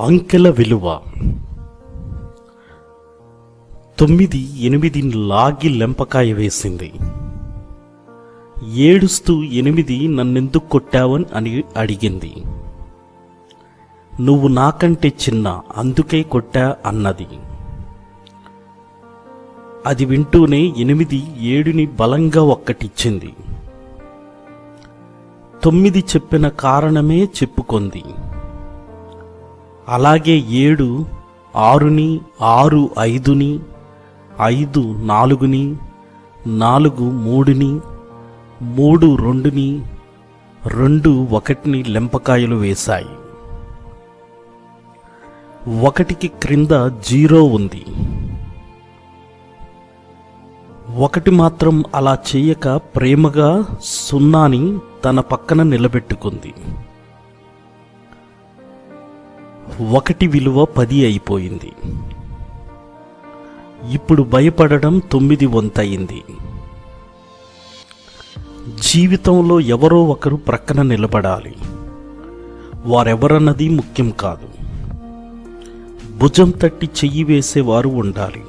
అంకెల విలువ. తొమ్మిది ఎనిమిది లాగి లెంపకాయ వేసింది. ఏడుస్తూ ఎనిమిది నన్నెందుకు కొట్టావని అని అడిగింది. నువ్వు నాకంటే చిన్న అందుకే కొట్టా అన్నది. అది వింటూనే ఎనిమిది ఏడుని బలంగా ఒక్కటిచ్చింది. తొమ్మిది చెప్పిన కారణమే చెప్పుకొంది. అలాగే ఏడు ఆరుని ఆరు ఐదుని ఐదు నాలుగుని నాలుగు మూడుని మూడు రెండుని రెండు ఒకటిని లెంపకాయలు వేశాయి. ఒకటికి క్రింద జీరో ఉంది. ఒకటి మాత్రం అలా చేయక ప్రేమగా సున్నాని తన పక్కన నిలబెట్టుకుంది. ఒకటి విలువ పది అయిపోయింది. ఇప్పుడు భయపడడం తొమ్మిది వంతయింది. జీవితంలో ఎవరో ఒకరు ప్రక్కన నిలబడాలి. వారెవరన్నది ముఖ్యం కాదు. భుజం తట్టి చెయ్యి వేసేవారు ఉండాలి.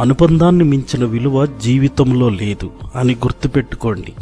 అనుబంధాన్ని మించిన విలువ జీవితంలో లేదు అని గుర్తుపెట్టుకోండి.